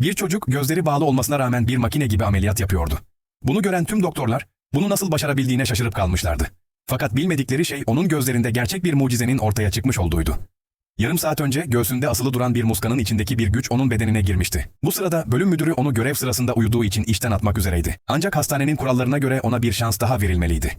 Bir çocuk gözleri bağlı olmasına rağmen bir makine gibi ameliyat yapıyordu. Bunu gören tüm doktorlar bunu nasıl başarabildiğine şaşırıp kalmışlardı. Fakat bilmedikleri şey onun gözlerinde gerçek bir mucizenin ortaya çıkmış olduğuydu. Yarım saat önce göğsünde asılı duran bir muskanın içindeki bir güç onun bedenine girmişti. Bu sırada bölüm müdürü onu görev sırasında uyuduğu için işten atmak üzereydi. Ancak hastanenin kurallarına göre ona bir şans daha verilmeliydi.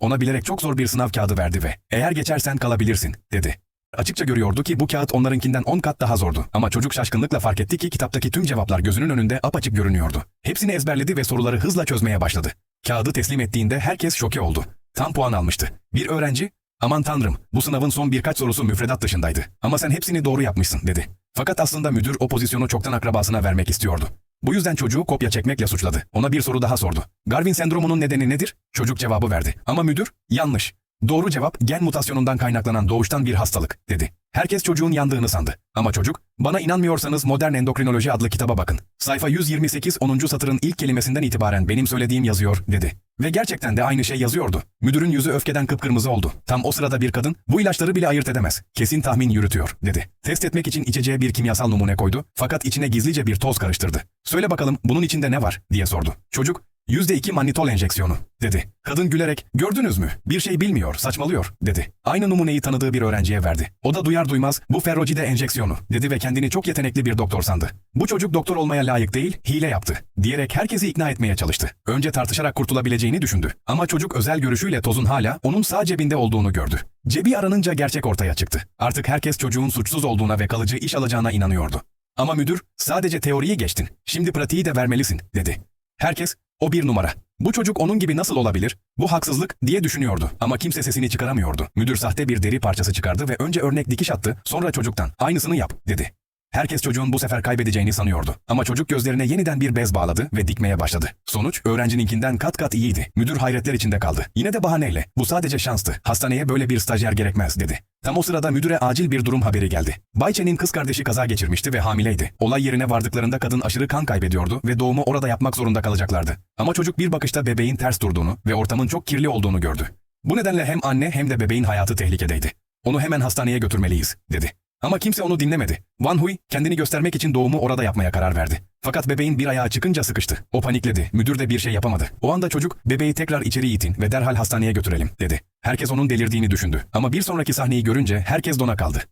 Ona bilerek çok zor bir sınav kağıdı verdi ve eğer geçersen kalabilirsin dedi. Açıkça görüyordu ki bu kağıt onlarınkinden 10 kat daha zordu. Ama çocuk şaşkınlıkla fark etti ki kitaptaki tüm cevaplar gözünün önünde apaçık görünüyordu. Hepsini ezberledi ve soruları hızla çözmeye başladı. Kağıdı teslim ettiğinde herkes şoke oldu. Tam puan almıştı. Bir öğrenci, aman tanrım bu sınavın son birkaç sorusu müfredat dışındaydı. Ama sen hepsini doğru yapmışsın dedi. Fakat aslında müdür o pozisyonu çoktan akrabasına vermek istiyordu. Bu yüzden çocuğu kopya çekmekle suçladı. Ona bir soru daha sordu. Garvin sendromunun nedeni nedir? Çocuk cevabı verdi. Ama müdür, yanlış. Doğru cevap gen mutasyonundan kaynaklanan doğuştan bir hastalık dedi. Herkes çocuğun yandığını sandı. Ama çocuk, bana inanmıyorsanız Modern Endokrinoloji adlı kitaba bakın. Sayfa 128 10. satırın ilk kelimesinden itibaren benim söylediğim yazıyor dedi. Ve gerçekten de aynı şey yazıyordu. Müdürün yüzü öfkeden kıpkırmızı oldu. Tam o sırada bir kadın, bu ilaçları bile ayırt edemez. Kesin tahmin yürütüyor, dedi. Test etmek için içeceğe bir kimyasal numune koydu, fakat içine gizlice bir toz karıştırdı. Söyle bakalım, bunun içinde ne var, diye sordu. Çocuk, %2 mannitol enjeksiyonu, dedi. Kadın gülerek, gördünüz mü, bir şey bilmiyor, saçmalıyor, dedi. Aynı numuneyi tanıdığı bir öğrenciye verdi. O da duyar duymaz, bu ferrocide enjeksiyonu, dedi ve kendini çok yetenekli bir doktor sandı. Bu çocuk doktor olmaya layık değil, hile yaptı, diyerek herkesi ikna etmeye çalıştı. Önce tartışarak kurtulabileceğini düşündü. Ama çocuk özel görüşüyle tozun hala onun sağ cebinde olduğunu gördü. Cebi aranınca gerçek ortaya çıktı. Artık herkes çocuğun suçsuz olduğuna ve kalıcı iş alacağına inanıyordu. Ama müdür, sadece teoriyi geçtin, şimdi pratiği de vermelisin, dedi. Herkes, o bir numara. Bu çocuk onun gibi nasıl olabilir? Bu haksızlık diye düşünüyordu ama kimse sesini çıkaramıyordu. Müdür sahte bir deri parçası çıkardı ve önce örnek dikiş attı, sonra çocuktan aynısını yap dedi. Herkes çocuğun bu sefer kaybedeceğini sanıyordu. Ama çocuk gözlerine yeniden bir bez bağladı ve dikmeye başladı. Sonuç öğrencininkinden kat kat iyiydi. Müdür hayretler içinde kaldı. Yine de bahaneyle. Bu sadece şanstı. Hastaneye böyle bir stajyer gerekmez dedi. Tam o sırada müdüre acil bir durum haberi geldi. Bayçe'nin kız kardeşi kaza geçirmişti ve hamileydi. Olay yerine vardıklarında kadın aşırı kan kaybediyordu ve doğumu orada yapmak zorunda kalacaklardı. Ama çocuk bir bakışta bebeğin ters durduğunu ve ortamın çok kirli olduğunu gördü. Bu nedenle hem anne hem de bebeğin hayatı tehlikedeydi. Onu hemen hastaneye götürmeliyiz, dedi. Ama kimse onu dinlemedi. Van Huy kendini göstermek için doğumu orada yapmaya karar verdi. Fakat bebeğin bir ayağı çıkınca sıkıştı. O panikledi. Müdür de bir şey yapamadı. O anda çocuk bebeği tekrar içeri itin ve derhal hastaneye götürelim dedi. Herkes onun delirdiğini düşündü. Ama bir sonraki sahneyi görünce herkes dona kaldı.